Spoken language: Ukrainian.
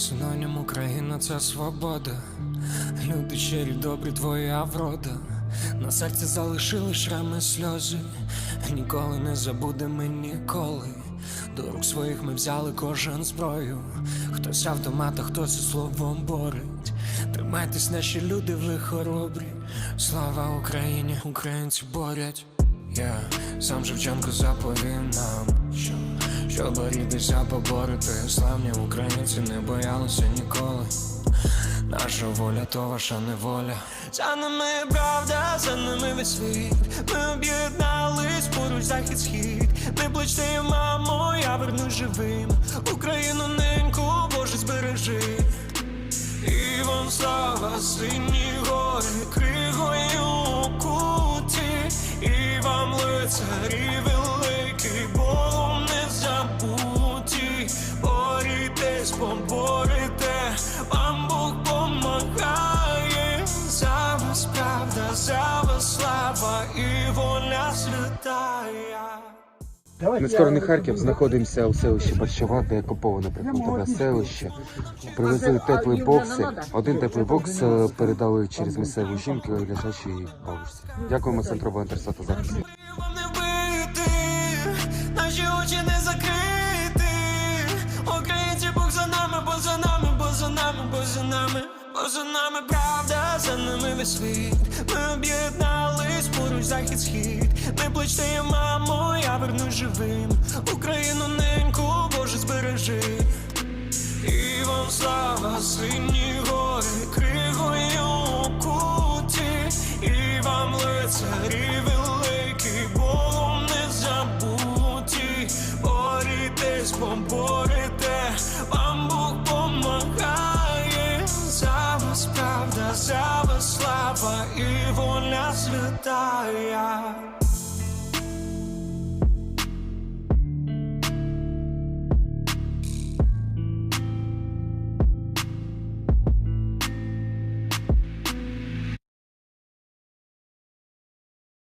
Синонім Україна це свобода. Люди щирі, добрі, твоя врода. На серці залишили шрами сльози. Ніколи не забудемо ніколи. До рук своїх ми взяли кожен зброю. Хтось автомата, хтось і словом борить. Тримайтесь, наші люди, ви хоробрі. Слава Україні, українці борять. Я сам Шевченко заповів нам, що, що борітися, поборити. Славні українці не боялися ніколи. Наша воля, то ваша неволя. За нами правда, за нами весь світ. Ми об'єднались поруч захід схід. Не плачте, мамо, я верну живим. Україну неньку, Боже, збережи. І вам слава, сині гори, кригою куті, і вам лицарі великі, Богом борітесь, поборете, вам Бог помагає, за вас правда, за вас слава і воля святая. Ми скоро Харків знаходимося у селищі Борщова, де окуповане прифронтове селище. Привезли теплі бокси. Один теплий бокс е, передали через місцеву жінку лежачій бабусі. Дякуємо центру волонтерства та захисту. Бо за нами правда, за нами весь світ. Ми об'єднались поруч захід схід. Не плачте, мамо, я верну живим. Україну неньку, Боже, збережи. І вам слава, сині правда, слава і воля святая.